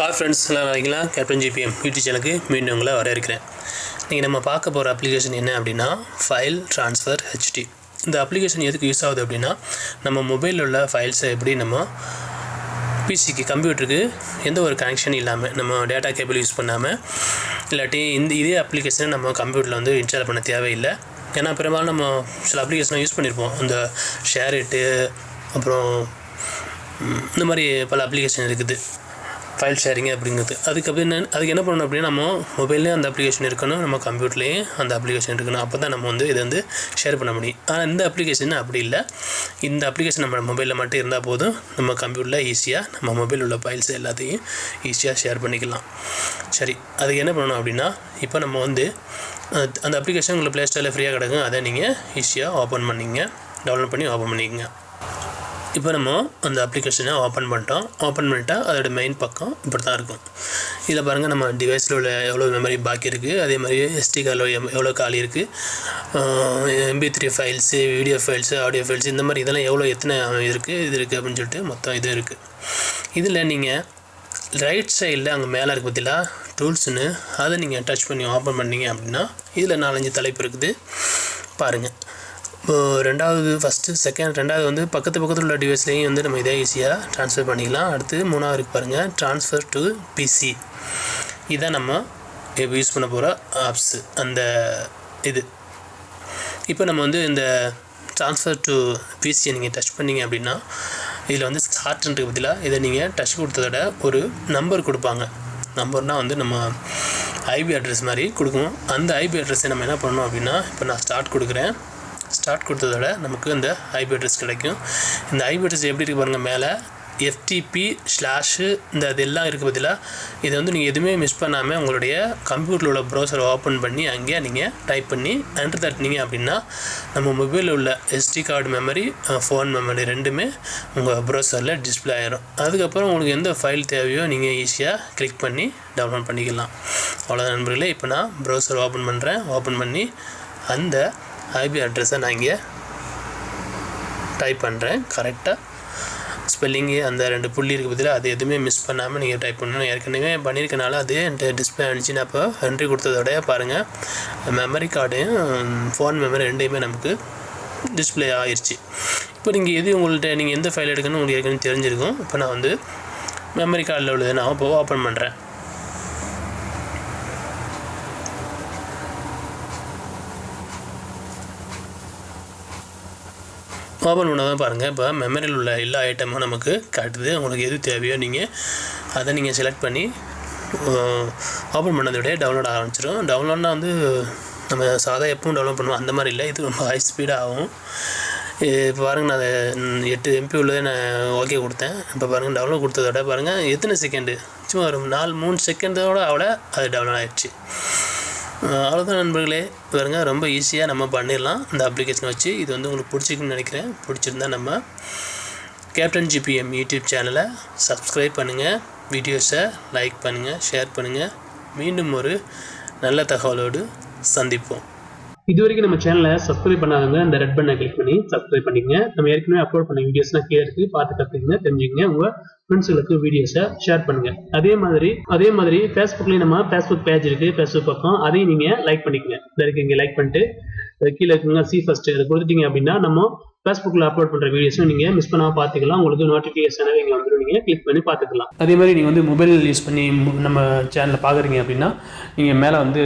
Hi friends எல்லாம் இருக்கீங்களா captain GBM YouTube சேனலுக்கு மீண்டும் உங்களை வரவேற்கிறேன். இன்றைக்கி நம்ம பார்க்க போகிற அப்ளிகேஷன் என்ன அப்படின்னா ஃபைல் ட்ரான்ஸ்ஃபர் ஹெச்டி இந்த அப்ளிகேஷன் எதுக்கு யூஸ் ஆகுது அப்படின்னா நம்ம மொபைலில் உள்ள ஃபைல்ஸை எப்படி நம்ம பிசிக்கு கம்ப்யூட்டருக்கு எந்த ஒரு கனெக்ஷன் இல்லாமல் நம்ம டேட்டா கேபிள் யூஸ் பண்ணாமல் இல்லாட்டி இந்த இதே அப்ளிகேஷனை நம்ம கம்ப்யூட்டரில் வந்து இன்ஸ்டால் பண்ண தேவையில்லை. ஏன்னா பெரும்பாலும் நம்ம சில அப்ளிகேஷனை யூஸ் பண்ணியிருப்போம் இந்த இட்டு அப்புறம் இந்த மாதிரி பல அப்ளிகேஷன் இருக்குது. ஃபைல் ஷேரிங் அப்படிங்கிறது. அதுக்கு அப்படி என்ன அதுக்கு என்ன பண்ணணும் அப்படின்னா நம்ம மொபைல்லேயும் அந்த அப்ளிகேஷன் இருக்கணும். நம்ம கம்ப்யூட்டர்லேயும் அந்த அப்ளிகேஷன் இருக்கணும். அப்போ தான் நம்ம வந்து இதை வந்து ஷேர் பண்ண முடியும். ஆனால் இந்த அப்ளிகேஷன் அப்படி இல்லை. இந்த அப்ளிகேஷன் நம்ம மொபைலில் மட்டும் இருந்தால் போதும். நம்ம கம்ப்யூட்டரில் ஈஸியாக நம்ம மொபைல் உள்ள ஃபைல்ஸ் எல்லாத்தையும் ஈஸியாக ஷேர் பண்ணிக்கலாம். சரி அதுக்கு என்ன பண்ணணும் அப்படின்னா இப்போ நம்ம வந்து அந்த- அப்ளிகேஷன் உங்களுக்கு ப்ளே ஸ்டோரில் ஃப்ரீயாக கிடக்கும். அதை நீங்கள் ஈஸியாக ஓப்பன் பண்ணிங்க. டவுன்லோட் பண்ணி ஓப்பன் பண்ணிக்கங்க. இப்போ நம்ம அந்த அப்ளிகேஷனை ஓப்பன் பண்ணிட்டோம். ஓப்பன் பண்ணிட்டா அதோட மெயின் பக்கம் இப்படி தான் இருக்கும். இதில் பாருங்கள் நம்ம டிவைஸில் உள்ள எவ்வளோ மெமரி பாக்கி இருக்குது அதே மாதிரி எஸ்டி கார்டில் எவ்வளோ காலி இருக்குது MP three files video files audio files இந்த மாதிரி இதெல்லாம் எவ்வளோ எத்தனை இருக்குது இது இருக்குது அப்படின்னு சொல்லிட்டு மொத்தம் இது இருக்குது இதில் நீங்கள் ரைட் சைடில் அங்கே மேலே இருக்கு பார்த்தீங்களா டூல்ஸ்னு அதை நீங்கள் டச் பண்ணி ஓப்பன் பண்ணிங்க அப்படின்னா இதில் நாலஞ்சு தலைப்பு இருக்குது. பாருங்கள் ரெண்டாவது ஃபஸ்ட்டு செகண்ட் ரெண்டாவது வந்து பக்கத்து பக்கத்தில் உள்ள டிவைஸ்லேயும் வந்து நம்ம இதே ஈஸியாக ட்ரான்ஸ்ஃபர் பண்ணிக்கலாம். அடுத்து மூணாவது இருக்கு பாருங்கள் ட்ரான்ஸ்ஃபர் டு பிசி இதான் நம்ம இப்போ யூஸ் பண்ண போகிற ஆப்ஸு அந்த இது. இப்போ நம்ம வந்து இந்த ட்ரான்ஸ்ஃபர் டு பிசியை நீங்கள் டச் பண்ணீங்க அப்படின்னா இதில் வந்து ஸ்டார்ட்ன்றது பதிலாக இதை நீங்கள் டச் கொடுத்ததோட ஒரு நம்பர் கொடுப்பாங்க. நம்பர்னால் வந்து நம்ம ஐபி அட்ரஸ் மாதிரி கொடுக்கணும். அந்த ஐபி அட்ரஸை நம்ம என்ன பண்ணணும் அப்படின்னா இப்போ நான் ஸ்டார்ட் கொடுக்குறேன். ஸ்டார்ட் கொடுத்ததோட நமக்கு இந்த ஐபி அட்ரஸ் கிடைக்கும். இந்த ஐபி அட்ரஸ் எப்படி இருக்கு பாருங்கள் மேலே எஃப்டிபி ஸ்லாஷு இந்த அதெல்லாம் இருக்குது பதிலாக இதை வந்து நீங்கள் எதுவுமே மிஸ் பண்ணாமல் உங்களுடைய கம்ப்யூட்டரில் உள்ள ப்ரௌசரை ஓப்பன் பண்ணி அங்கேயே நீங்கள் டைப் பண்ணி என்டர் தட்டினீங்க அப்படின்னா நம்ம மொபைலில் உள்ள SD card memory phone memory ரெண்டுமே உங்கள் ப்ரௌசரில் டிஸ்ப்ளே ஆயிரும். அதுக்கப்புறம் உங்களுக்கு எந்த ஃபைல் தேவையோ நீங்கள் ஈஸியாக கிளிக் பண்ணி டவுன்லோட் பண்ணிக்கலாம். அவ்வளோதான் நண்பர்களே. இப்போ நான் ப்ரௌசர் ஓப்பன் பண்ணுறேன் ஓப்பன் பண்ணி அந்த ஐபி அட்ரஸை நான் இங்கே டைப் பண்ணுறேன் கரெக்டாக ஸ்பெல்லிங்கு அந்த ரெண்டு புள்ளி இருக்குது பதிலாக அது எதுவுமே மிஸ் பண்ணாமல் நீங்கள் டைப் பண்ணணும். ஏற்கனவே பண்ணியிருக்கனால அது என்கிட்ட டிஸ்பிளே அனுப்பிச்சு நான் இப்போ என்ட்ரி கொடுத்ததோடய பாருங்கள் மெமரி கார்டையும் ஃபோன் மெமரி ரெண்டையுமே நமக்கு டிஸ்ப்ளே ஆயிடுச்சு இப்போ நீங்கள் எது உங்கள்கிட்ட நீங்கள் எந்த ஃபைல் எடுக்கணும்னு உங்களுக்கு ஏற்கனவே தெரிஞ்சிருக்கும். இப்போ நான் வந்து மெமரி கார்டில் உள்ளதை நான் இப்போ ஓப்பன் பண்ணுறேன் ஓப்பன் பண்ணதான் பாருங்கள் இப்போ மெமரியில் உள்ள எல்லா ஐட்டமும் நமக்கு காட்டுது. உங்களுக்கு எது தேவையோ நீங்கள் அதை நீங்கள் செலக்ட் பண்ணி ஓப்பன் பண்ணதோடய டவுன்லோட் ஆரம்பிச்சிடும் டவுன்லோட்னா வந்து நம்ம சாதா எப்பவும் டவுன்லோட் பண்ணுவோம். அந்த மாதிரி இல்லை. இது ரொம்ப ஹை ஸ்பீடாக ஆகும். இப்போ பாருங்கள் நான் அதை எட்டு எம்பி உள்ளதே நான் ஓகே கொடுத்தேன். இப்போ பாருங்கள் டவுன்லோட் கொடுத்ததோட பாருங்கள் எத்தனை செகண்டு சும்மா ஒரு நாலு மூணு செகண்டோட அவளை அது டவுன்லோட் ஆகிடுச்சு அவ்வளோதான் நண்பர்களே. பாருங்க ரொம்ப ஈஸியாக நம்ம பண்ணிடலாம். இந்த அப்ளிகேஷனை வச்சு இது வந்து உங்களுக்கு பிடிச்சிருக்குன்னு நினைக்கிறேன். பிடிச்சிருந்தா நம்ம கேப்டன் ஜிபிஎம் யூடியூப் சேனலை சப்ஸ்கிரைப் பண்ணுங்கள் வீடியோஸை லைக் பண்ணுங்கள் ஷேர் பண்ணுங்கள் மீண்டும் ஒரு நல்ல தகவலோடு சந்திப்போம். இது வரைக்கும் நம்ம சேனலை சப்ஸ்கிரைப் பண்ணாதவங்க இந்த ரெட் பட்டனை கிளிக் பண்ணி சப்ஸ்கிரைப் பண்ணிக்கங்க. நம்ம ஏற்கனவே அப்லோட் பண்ண வீடியோஸ்லாம் கீழே இருக்கு. பார்த்து கற்றுக்குங்க தெரிஞ்சுங்க உங்க ஃப்ரெண்ட்ஸுகளுக்கு வீடியோஸை ஷேர் பண்ணுங்க. அதே மாதிரி அதே மாதிரி ஃபேஸ்புக்லேயும் நம்ம ஃபேஸ்புக் பேஜ் இருக்கு. ஃபேஸ்புக் பக்கம் அதையும் நீங்க லைக் பண்ணிக்கங்க. இந்த இருக்கு இங்கே லைக் பண்ணிட்டு கீழே இருக்குங்க சி ஃபர்ஸ்ட் அதை கொடுத்துட்டீங்க அப்படின்னா நம்ம ஃபேஸ்புக்கில் அப்லோட் பண்ணுற வீடியோஸும் நீங்கள் மிஸ் பண்ணாமல் பார்த்துக்கலாம். உங்களுக்கு நோட்டிஃபிகேஷனாக நீங்கள் வந்துடும் நீங்கள் கிளிக் பண்ணி பார்த்துக்கலாம். அதே மாதிரி நீங்கள் வந்து மொபைல் யூஸ் பண்ணி நம்ம சேனலில் பார்க்குறீங்க அப்படின்னா நீங்கள் மேலே வந்து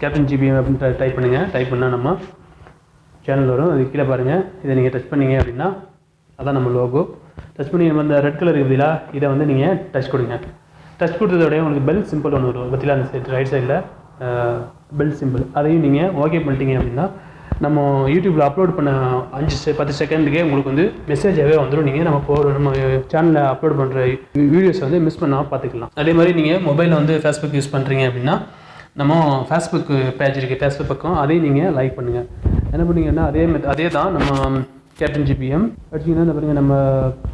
கேப்டன் ஜிபிஎம் அப்படின்னு டைப் பண்ணுங்கள் டைப் பண்ணால் நம்ம சேனல் வரும். அது கீழே பாருங்கள் இதை நீங்கள் டச் பண்ணீங்க அப்படின்னா அதான் நம்ம லோகோ டச் பண்ணி அந்த ரெட் கலர் இருக்குதுல இதை வந்து நீங்கள் டச் கொடுங்க. டச் கொடுத்ததோடய உங்களுக்கு பெல் சிம்பிள் ஒன்று வரும். பற்றியில் அந்த சைட் ரைட் சைடில் பெல் சிம்பிள் அதையும் நீங்கள் ஓகே பண்ணிட்டீங்க அப்படின்னா நம்ம யூடியூப்பில் அப்லோட் பண்ண அஞ்சு செ- பத்து செகண்டுக்கே உங்களுக்கு வந்து மெசேஜாகவே வந்துடும் நீங்கள் நம்ம போகிற நம்ம சேனலில் அப்லோட் பண்ணுற வீடியோஸ் வந்து மிஸ் பண்ணாமல் பார்த்துக்கலாம். அதே மாதிரி நீங்கள் மொபைலில் வந்து ஃபேஸ்புக் யூஸ் பண்ணுறீங்க அப்படின்னா நம்ம ஃபேஸ்புக் பேஜ் இருக்குது ஃபேஸ்புக் பக்கம் அதையும் நீங்கள் லைக் பண்ணுங்கள் என்ன பண்ணுங்கன்னா அதே மெத்த அதே தான் நம்ம கேப்டன் ஜிபிஎம் அடிச்சிங்கன்னா இந்த நம்ம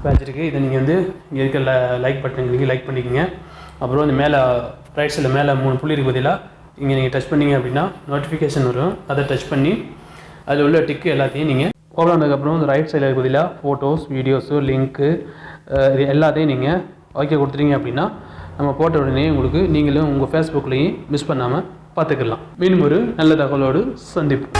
பேஜ் இருக்குது இதை நீங்கள் வந்து இங்கே இருக்க லைக் பட்டன் நீங்கள் லைக் பண்ணிக்கோங்க. அப்புறம் இந்த மேலே ரைட் சைடில் மேலே மூணு புள்ளி இருக்கு பதிலாக இங்கே நீங்கள் டச் பண்ணீங்க அப்படின்னா நோட்டிஃபிகேஷன் வரும். அதை டச் பண்ணி அதில் உள்ள டிக்கு எல்லாத்தையும் நீங்கள் ஓப்பன் ஆனதுக்கப்புறம் இந்த ரைட் சைடில் இருக்க பதிலாக ஃபோட்டோஸ் வீடியோஸு லிங்க்கு இது எல்லாத்தையும் நீங்கள் ஓகே கொடுத்துட்டீங்க அப்படின்னா நம்ம போட்ட உடனே உங்களுக்கு நீங்களும் உங்கள் ஃபேஸ்புக்லேயும் மிஸ் பண்ணாமல் பார்த்துக்கலாம். மீண்டும் ஒரு நல்ல தகவலோடு சந்திப்போம்.